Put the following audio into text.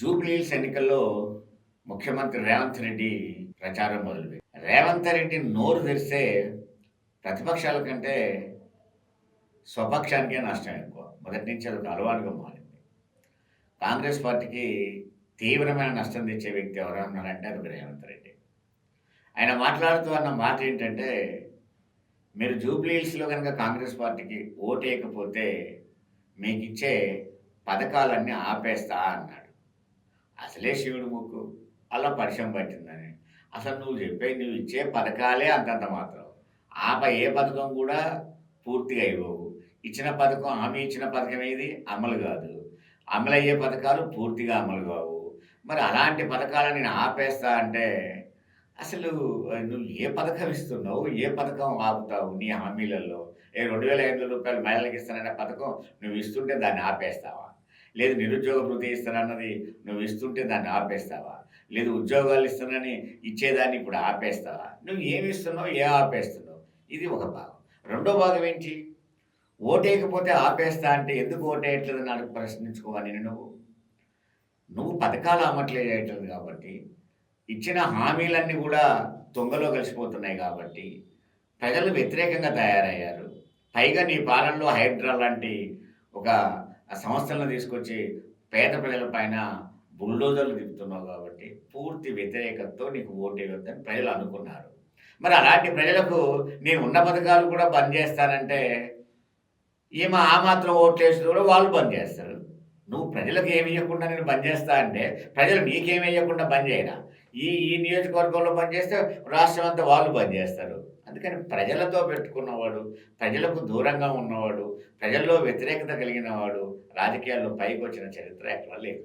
జూబ్లీహిల్స్ ఎన్నికల్లో ముఖ్యమంత్రి రేవంత్ రెడ్డి ప్రచారం మొదలుపెట్టి రేవంత్ రెడ్డి నోరు తెరిస్తే ప్రతిపక్షాల కంటే స్వపక్షానికే నష్టం ఎక్కువ. మొదటి నుంచి అది ఒక అలవాటుగా మారింది. కాంగ్రెస్ పార్టీకి తీవ్రమైన నష్టం తెచ్చే వ్యక్తి ఎవరన్నారంటే అది రేవంత్ రెడ్డి. ఆయన మాట్లాడుతూ అన్న మాట ఏంటంటే మీరు జూబ్లీహిల్స్లో కనుక కాంగ్రెస్ పార్టీకి ఓటేయకపోతే మీకు ఇచ్చే పథకాలన్నీ ఆపేస్తా అన్నాడు. అసలే శివుడు ముక్కు. అలా పరిచయం పట్టిందని. అసలు నువ్వు చెప్పే నువ్వు ఇచ్చే పథకాలే అంతంత మాత్రం. ఆప ఏ పథకం కూడా పూర్తిగా ఇవ్వవు. ఇచ్చిన పథకం హామీ ఇచ్చిన పథకం ఏది? అమలు కాదు. అమలయ్యే పథకాలు పూర్తిగా అమలు కావు. మరి అలాంటి పథకాలను నేను ఆపేస్తా అంటే అసలు నువ్వు ఏ పథకం ఇస్తున్నావు? ఏ పథకం ఆపుతావు నీ హామీలలో? ఏ రెండు వేల ఐదు రూపాయలు మహిళలకు ఇస్తానన్న పథకం నువ్వు ఇస్తుంటే దాన్ని ఆపేస్తావా? లేదు నిరుద్యోగ భృతి ఇస్తానన్నది నువ్వు ఇస్తుంటే దాన్ని ఆపేస్తావా? లేదు ఉద్యోగాలు ఇస్తానని ఇచ్చేదాన్ని ఇప్పుడు ఆపేస్తావా? నువ్వు ఏమి ఇస్తున్నావు ఏ ఆపేస్తున్నావు? ఇది ఒక భాగం. రెండో భాగం ఏంటి? ఓటేయకపోతే ఆపేస్తా అంటే ఎందుకు ఓటేయట్లేదు నాకు ప్రశ్నించుకోవాలి నువ్వు? నువ్వు పథకాలు అమ్మట్లేదు కాబట్టి ఇచ్చిన హామీలన్నీ కూడా తొంగలో కలిసిపోతున్నాయి కాబట్టి ప్రజలు వ్యతిరేకంగా తయారయ్యారు. పైగా నీ పాలనలో హైడ్రా లాంటి ఒక ఆ సంస్థలను తీసుకొచ్చి పేద ప్రజల పైన బుల్డోజర్లు తిప్పుతున్నావు కాబట్టి పూర్తి వ్యతిరేకతతో నీకు ఓటు వేయొద్దని ప్రజలు అనుకున్నారు. మరి అలాంటి ప్రజలకు నేను ఉన్న పథకాలు కూడా బంద్ చేస్తానంటే ఈమె ఆ మాత్రం ఓట్లు వేసి కూడా వాళ్ళు బంద్ చేస్తారు. నువ్వు ప్రజలకు ఏమి ఇవ్వకుండా నేను బంద్ చేస్తా అంటే ప్రజలు నీకేమి ఇవ్వకుండా బంద్ చేయరా? ఈ ఈ నియోజకవర్గంలో పనిచేస్తే రాష్ట్రం అంతా వాళ్ళు పనిచేస్తారు. అందుకని ప్రజలతో పెట్టుకున్నవాడు ప్రజలకు దూరంగా ఉన్నవాడు ప్రజల్లో వ్యతిరేకత కలిగిన వాడు రాజకీయాల్లో పైకి వచ్చిన చరిత్ర ఎక్కడ లేదు.